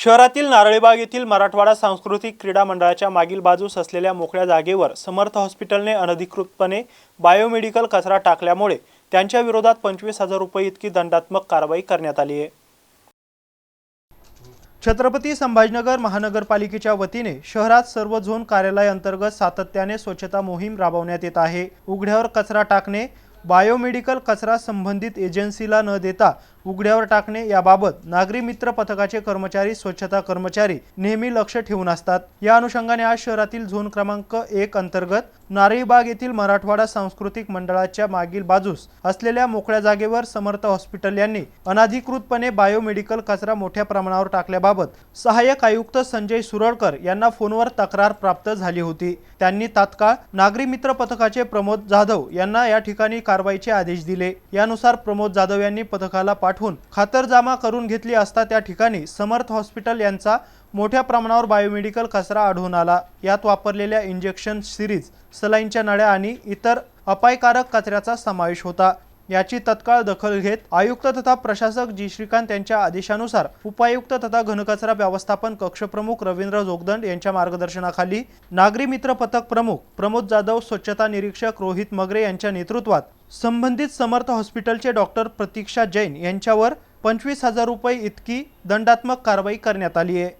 शहरातील नारळीबाग येथील मराठवाडा सांस्कृतिक क्रीडा मंडळाच्या मागील बाजूस असलेल्या मोकळ्या जागेवर समर्थ हॉस्पिटलने अनधिकृतपणे बायोमेडिकल कचरा टाकल्यामुळे त्यांच्या विरोधात पंचवीस हजार रुपये इतकी दंडात्मक कारवाई करण्यात आली आहे. छत्रपती संभाजीनगर महानगरपालिकेच्या वतीने शहरात सर्व झोन कार्यालय अंतर्गत सातत्याने स्वच्छता मोहीम राबवण्यात येत आहे. उघड्यावर कचरा टाकणे बायोमेडिकल कचरा संबंधित एजन्सीला न देता उघड्यावर टाकणे याबाबत नागरी मित्र पथकाचे कर्मचारी स्वच्छता कर्मचारी नेहमी लक्ष ठेवून असतात. या अनुषंगाने आज शहरातील झोन क्रमांक एक अंतर्गत नारळीबाग येथील मराठवाडा सांस्कृतिक मंडळाच्या मागील बाजूस असलेल्या मोकळ्या जागेवर समर्थ हॉस्पिटल यांनी अनाधिकृतपणे बायोमेडिकल कचरा मोठ्या प्रमाणावर टाकल्याबाबत सहाय्यक आयुक्त संजय सुरळकर यांना फोनवर तक्रार प्राप्त झाली होती. त्यांनी तात्काळ नागरी मित्र पथकाचे प्रमोद जाधव यांना या ठिकाणी कारवाईचे आदेश दिले. यानुसार प्रमोद जाधव यांनी पथकाला पाठवून खातरजमा करून घेतली असता त्या ठिकाणी समर्थ हॉस्पिटल यांचा मोठ्या प्रमाणावर बायोमेडिकल कचरा आढळून आला. यात वापरलेल्या इंजेक्शन सिरीज सलाईनच्या नळ्या आणि इतर अपायकारक कचऱ्याचा समावेश होता. याची तत्काळ दखल घेत आयुक्त तथा प्रशासक जी. श्रीकांत यांच्या आदेशानुसार उपायुक्त तथा घनकचरा व्यवस्थापन कक्षप्रमुख रवींद्र जोगदंड यांच्या मार्गदर्शनाखाली नागरी मित्र पथक प्रमुख प्रमोद जाधव स्वच्छता निरीक्षक रोहित मगरे यांच्या नेतृत्वात संबंधित समर्थ हॉस्पिटलचे डॉक्टर प्रतीक्षा जैन यांच्यावर पंचवीस हजार रुपये इतकी दंडात्मक कारवाई करण्यात आली आहे.